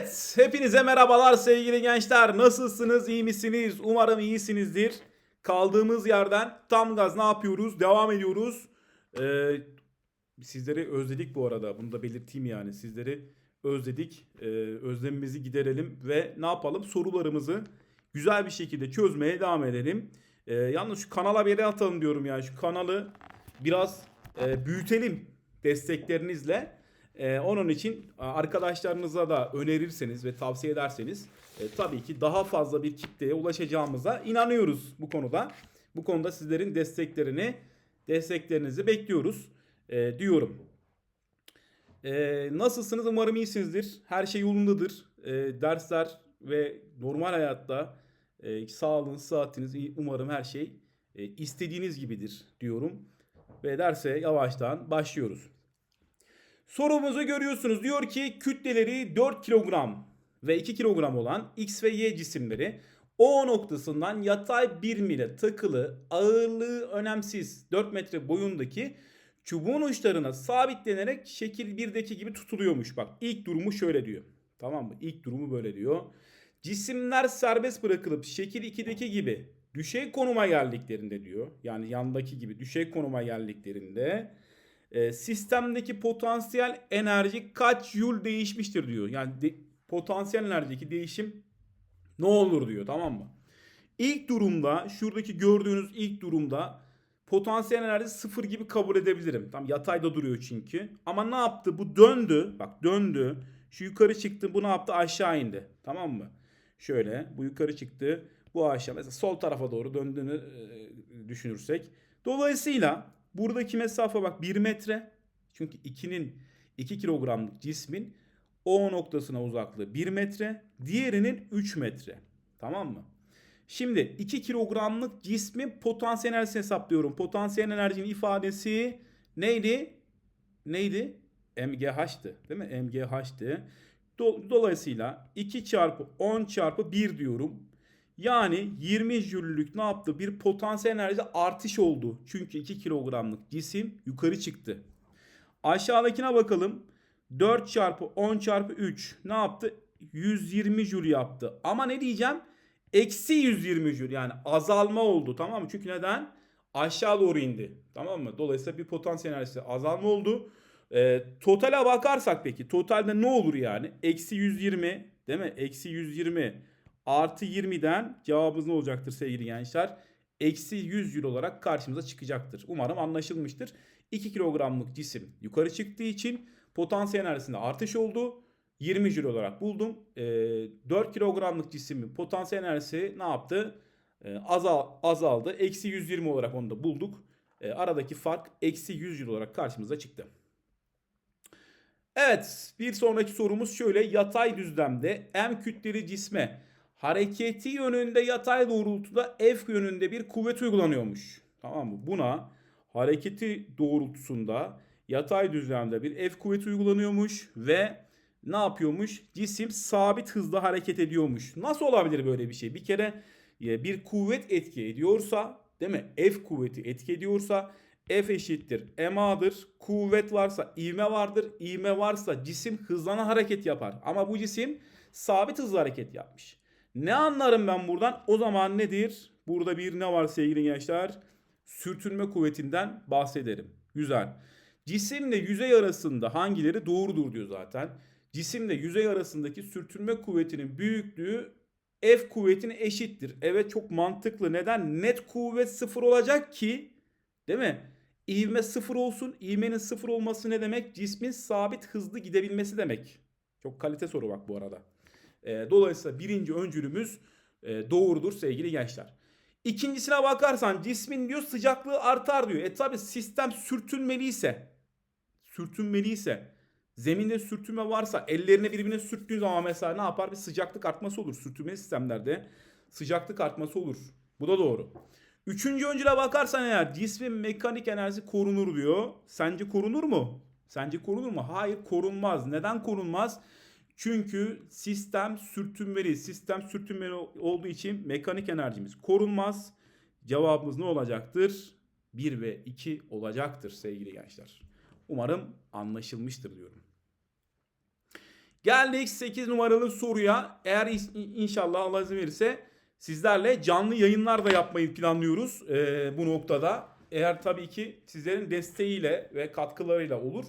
Evet, hepinize merhabalar sevgili gençler. Nasılsınız, iyi misiniz? Umarım iyisinizdir. Kaldığımız yerden tam gaz ne yapıyoruz? Devam ediyoruz. Ee, sizleri özledik bu arada. Bunu da belirteyim yani. Sizleri özledik. Ee, özlemimizi giderelim ve ne yapalım? Sorularımızı güzel bir şekilde çözmeye devam edelim. Ee, yalnız şu kanala bir atalım diyorum yani. Şu kanalı biraz e, büyütelim desteklerinizle. Ee, onun için arkadaşlarınıza da önerirseniz ve tavsiye ederseniz e, tabii ki daha fazla bir kitleye ulaşacağımıza inanıyoruz bu konuda. Bu konuda sizlerin desteklerini, desteklerinizi bekliyoruz e, diyorum. E, nasılsınız? Umarım iyisinizdir. Her şey yolundadır. E, dersler ve normal hayatta e, sağlığınız, saatiniz umarım her şey e, istediğiniz gibidir diyorum. Ve derse yavaştan başlıyoruz. Sorumuzu görüyorsunuz. Diyor ki kütleleri 4 kilogram ve 2 kilogram olan X ve Y cisimleri O noktasından yatay birim ile takılı ağırlığı önemsiz 4 metre boyundaki çubuğun uçlarına sabitlenerek şekil 1'deki gibi tutuluyormuş. Bak ilk durumu şöyle diyor. Tamam mı? İlk durumu böyle diyor. Cisimler serbest bırakılıp şekil 2'deki gibi düşey konuma geldiklerinde diyor. Yani yandaki gibi düşey konuma geldiklerinde e, sistemdeki potansiyel enerji kaç yıl değişmiştir diyor. Yani de- potansiyel enerjideki değişim ne olur diyor tamam mı? İlk durumda şuradaki gördüğünüz ilk durumda potansiyel enerji sıfır gibi kabul edebilirim. Tam yatayda duruyor çünkü. Ama ne yaptı? Bu döndü. Bak döndü. Şu yukarı çıktı. Bu ne yaptı? Aşağı indi. Tamam mı? Şöyle bu yukarı çıktı. Bu aşağı. Mesela sol tarafa doğru döndüğünü e, düşünürsek. Dolayısıyla buradaki mesafe bak 1 metre. Çünkü 2'nin 2 kilogramlık cismin O noktasına uzaklığı 1 metre. Diğerinin 3 metre. Tamam mı? Şimdi 2 kilogramlık cismin potansiyel enerjisini hesaplıyorum. Potansiyel enerjinin ifadesi neydi? Neydi? MGH'tı. Değil mi? MGH'tı. Do- Dolayısıyla 2 çarpı 10 çarpı 1 diyorum. Yani 20 jüllük ne yaptı? Bir potansiyel enerji artış oldu. Çünkü 2 kilogramlık cisim yukarı çıktı. Aşağıdakine bakalım. 4 çarpı 10 çarpı 3 ne yaptı? 120 jül yaptı. Ama ne diyeceğim? Eksi 120 jül yani azalma oldu tamam mı? Çünkü neden? Aşağı doğru indi. Tamam mı? Dolayısıyla bir potansiyel enerjisi azalma oldu. Ee, totale bakarsak peki totalde ne olur yani? Eksi 120 değil mi? Eksi 120 artı 20'den cevabımız ne olacaktır sevgili gençler? Eksi 100 jül olarak karşımıza çıkacaktır. Umarım anlaşılmıştır. 2 kilogramlık cisim yukarı çıktığı için potansiyel enerjisinde artış oldu. 20 jül olarak buldum. Ee, 4 kilogramlık cismin potansiyel enerjisi ne yaptı? Ee, azal, azaldı. Eksi 120 olarak onu da bulduk. Ee, aradaki fark eksi 100 jül olarak karşımıza çıktı. Evet bir sonraki sorumuz şöyle. Yatay düzlemde M kütleli cisme hareketi yönünde yatay doğrultuda F yönünde bir kuvvet uygulanıyormuş. Tamam mı? Buna hareketi doğrultusunda yatay düzlemde bir F kuvveti uygulanıyormuş ve ne yapıyormuş? Cisim sabit hızla hareket ediyormuş. Nasıl olabilir böyle bir şey? Bir kere e, bir kuvvet etki ediyorsa değil mi? F kuvveti etki ediyorsa F eşittir MA'dır. Kuvvet varsa ivme vardır. İvme varsa cisim hızlanan hareket yapar. Ama bu cisim sabit hızla hareket yapmış. Ne anlarım ben buradan? O zaman nedir? Burada bir ne var sevgili gençler? Sürtünme kuvvetinden bahsederim. Güzel. Cisimle yüzey arasında hangileri doğrudur diyor zaten. Cisimle yüzey arasındaki sürtünme kuvvetinin büyüklüğü F kuvvetine eşittir. Evet çok mantıklı. Neden? Net kuvvet sıfır olacak ki değil mi? İvme sıfır olsun. İvmenin sıfır olması ne demek? Cismin sabit hızlı gidebilmesi demek. Çok kalite soru bak bu arada. E, dolayısıyla birinci öncülümüz e, doğrudur sevgili gençler. İkincisine bakarsan cismin diyor sıcaklığı artar diyor. E tabi sistem sürtünmeliyse sürtünmeliyse zeminde sürtünme varsa ellerini birbirine sürttüğün zaman mesela ne yapar? Bir sıcaklık artması olur. Sürtünmeli sistemlerde sıcaklık artması olur. Bu da doğru. Üçüncü öncüle bakarsan eğer cismin mekanik enerjisi korunur diyor. Sence korunur mu? Sence korunur mu? Hayır korunmaz. Neden korunmaz? Çünkü sistem sürtünmeli. Sistem sürtünmeli olduğu için mekanik enerjimiz korunmaz. Cevabımız ne olacaktır? 1 ve 2 olacaktır sevgili gençler. Umarım anlaşılmıştır diyorum. Geldik 8 numaralı soruya. Eğer inşallah Allah izin verirse sizlerle canlı yayınlar da yapmayı planlıyoruz ee, bu noktada. Eğer tabii ki sizlerin desteğiyle ve katkılarıyla olur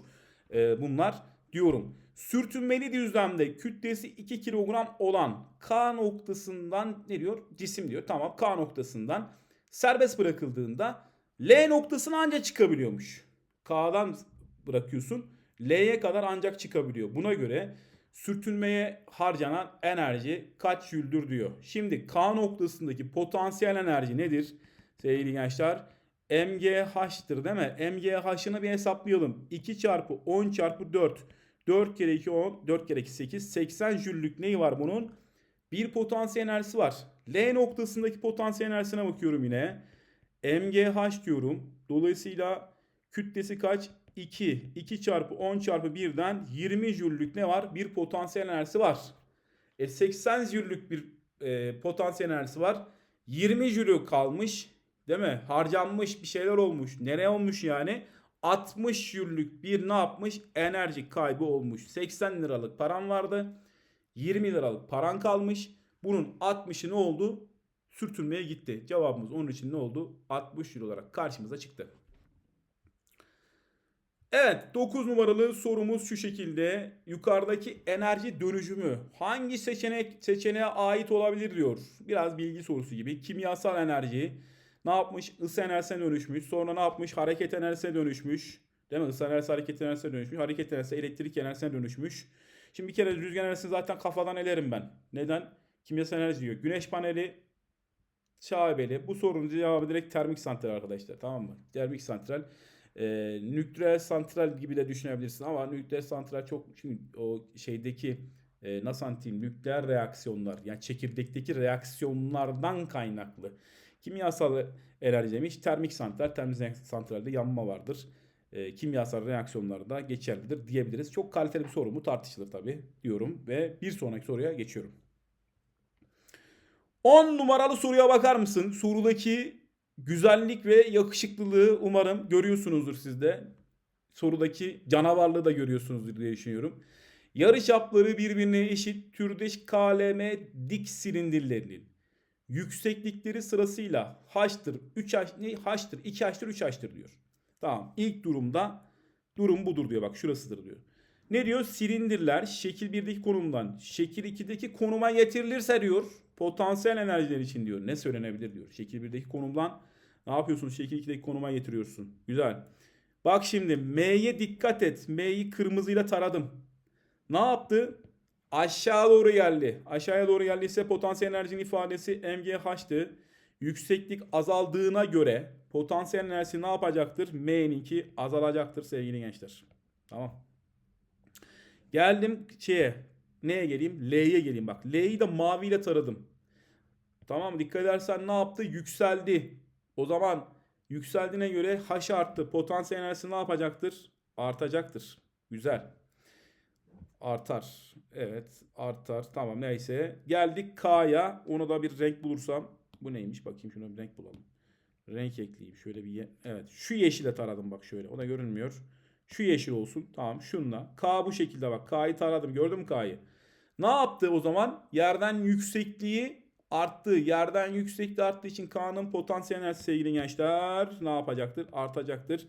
ee, bunlar diyorum. Sürtünmeli düzlemde kütlesi 2 kilogram olan K noktasından ne diyor? Cisim diyor. Tamam K noktasından serbest bırakıldığında L noktasına ancak çıkabiliyormuş. K'dan bırakıyorsun. L'ye kadar ancak çıkabiliyor. Buna göre sürtünmeye harcanan enerji kaç jüldür diyor. Şimdi K noktasındaki potansiyel enerji nedir? Sevgili gençler MGH'tır değil mi? MGH'ını bir hesaplayalım. 2 çarpı 10 çarpı 4. 4 kere 2 10, 4 kere 2 8. 80 jüllük neyi var bunun? Bir potansiyel enerjisi var. L noktasındaki potansiyel enerjisine bakıyorum yine. MGH diyorum. Dolayısıyla kütlesi kaç? 2. 2 çarpı 10 çarpı 1'den 20 jüllük ne var? Bir potansiyel enerjisi var. E 80 jüllük bir e, potansiyel enerjisi var. 20 jülü kalmış. Değil mi? Harcanmış bir şeyler olmuş. Nereye olmuş yani? 60 jüllük bir ne yapmış? Enerji kaybı olmuş. 80 liralık paran vardı. 20 liralık paran kalmış. Bunun 60'ı ne oldu? Sürtünmeye gitti. Cevabımız onun için ne oldu? 60 euro olarak karşımıza çıktı. Evet 9 numaralı sorumuz şu şekilde. Yukarıdaki enerji dönüşümü hangi seçenek seçeneğe ait olabilir diyor. Biraz bilgi sorusu gibi. Kimyasal enerji ne yapmış? Isı enerjisine dönüşmüş. Sonra ne yapmış? Hareket enerjisine dönüşmüş. Değil mi? Isı enerjisi hareket enerjisine dönüşmüş. Hareket enerjisi elektrik enerjisine dönüşmüş. Şimdi bir kere rüzgar enerjisini zaten kafadan elerim ben. Neden? Kimyasal enerji diyor. Güneş paneli şaibeli. Bu sorunun cevabı direkt termik santral arkadaşlar. Tamam mı? Termik santral. Ee, nükleer santral gibi de düşünebilirsin ama nükleer santral çok çünkü o şeydeki e, nasıl anlatayım nükleer reaksiyonlar yani çekirdekteki reaksiyonlardan kaynaklı kimyasal enerji demiş termik santral termik santralde yanma vardır e, kimyasal reaksiyonlarda geçerlidir diyebiliriz çok kaliteli bir soru mu tartışılır tabi diyorum ve bir sonraki soruya geçiyorum 10 numaralı soruya bakar mısın sorudaki güzellik ve yakışıklılığı umarım görüyorsunuzdur siz de. Sorudaki canavarlığı da görüyorsunuzdur diye düşünüyorum. Yarı çapları birbirine eşit türdeş KLM dik silindirlerinin yükseklikleri sırasıyla H'tır, 3 H, ne H'tır, 2 H'tır, 3 H'tır diyor. Tamam. İlk durumda durum budur diyor. Bak şurasıdır diyor. Ne diyor? Silindirler şekil 1'deki konumdan şekil 2'deki konuma getirilirse diyor potansiyel enerjiler için diyor. Ne söylenebilir diyor. Şekil 1'deki konumdan ne yapıyorsun? Şekil 2'deki konuma getiriyorsun. Güzel. Bak şimdi M'ye dikkat et. M'yi kırmızıyla taradım. Ne yaptı? Aşağı doğru geldi. Aşağıya doğru geldiyse potansiyel enerjinin ifadesi MGH'tı. Yükseklik azaldığına göre potansiyel enerjisi ne yapacaktır? M'ninki azalacaktır sevgili gençler. Tamam. Geldim şeye. Neye geleyim? L'ye geleyim bak. L'yi de maviyle taradım. Tamam dikkat edersen ne yaptı? Yükseldi. O zaman yükseldiğine göre H arttı. Potansiyel enerjisi ne yapacaktır? Artacaktır. Güzel. Artar. Evet artar. Tamam neyse. Geldik K'ya. Ona da bir renk bulursam. Bu neymiş? Bakayım şuna bir renk bulalım. Renk ekleyeyim. Şöyle bir evet. Şu yeşile taradım bak şöyle. O da görünmüyor. Şu yeşil olsun. Tamam şunla. K bu şekilde bak. K'yı taradım. Gördün mü K'yı? Ne yaptı o zaman? Yerden yüksekliği arttı. Yerden yüksekliği arttığı için K'nın potansiyel enerjisi sevgili gençler ne yapacaktır? Artacaktır.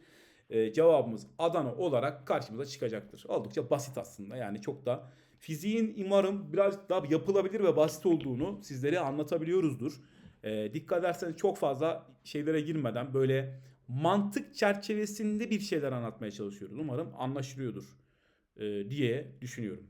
Ee, cevabımız Adana olarak karşımıza çıkacaktır. Oldukça basit aslında. Yani çok da fiziğin umarım biraz daha yapılabilir ve basit olduğunu sizlere anlatabiliyoruzdur. Ee, dikkat ederseniz çok fazla şeylere girmeden böyle mantık çerçevesinde bir şeyler anlatmaya çalışıyoruz. Umarım anlaşılıyordur e, diye düşünüyorum.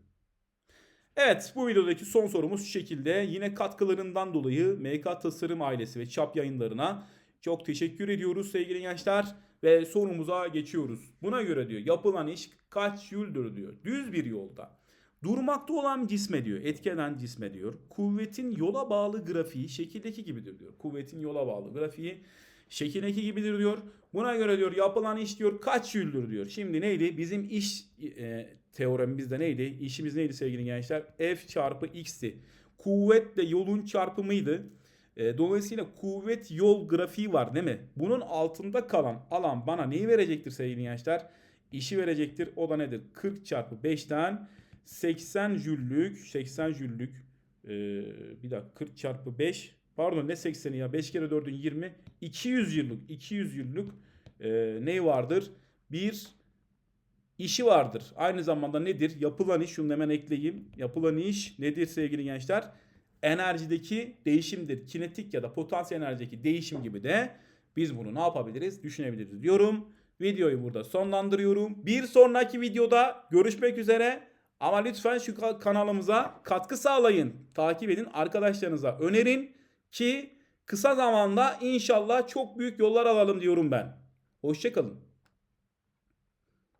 Evet bu videodaki son sorumuz şu şekilde. Yine katkılarından dolayı MK Tasarım ailesi ve Çap yayınlarına çok teşekkür ediyoruz sevgili gençler. Ve sorumuza geçiyoruz. Buna göre diyor yapılan iş kaç yıldır diyor. Düz bir yolda. Durmakta olan cisme diyor. Etkeden cisme diyor. Kuvvetin yola bağlı grafiği şekildeki gibidir diyor. Kuvvetin yola bağlı grafiği şekildeki gibidir diyor. Buna göre diyor yapılan iş diyor kaç yıldır diyor. Şimdi neydi? Bizim iş e, teoremimizde neydi? İşimiz neydi sevgili gençler? F çarpı x'ti. Kuvvetle yolun çarpımıydı. E, dolayısıyla kuvvet yol grafiği var değil mi? Bunun altında kalan alan bana neyi verecektir sevgili gençler? İşi verecektir. O da nedir? 40 çarpı 5'ten 80 jüllük 80 jüllük ee, bir dakika 40 çarpı 5 pardon ne 80'i ya 5 kere 4'ün 20 200 yıllık 200 yıllık ee, ne vardır? Bir işi vardır. Aynı zamanda nedir? Yapılan iş şunu hemen ekleyeyim. Yapılan iş nedir sevgili gençler? Enerjideki değişimdir. Kinetik ya da potansiyel enerjideki değişim gibi de biz bunu ne yapabiliriz? Düşünebiliriz diyorum. Videoyu burada sonlandırıyorum. Bir sonraki videoda görüşmek üzere. Ama lütfen şu ka- kanalımıza katkı sağlayın. Takip edin. Arkadaşlarınıza önerin ki kısa zamanda inşallah çok büyük yollar alalım diyorum ben. Hoşçakalın.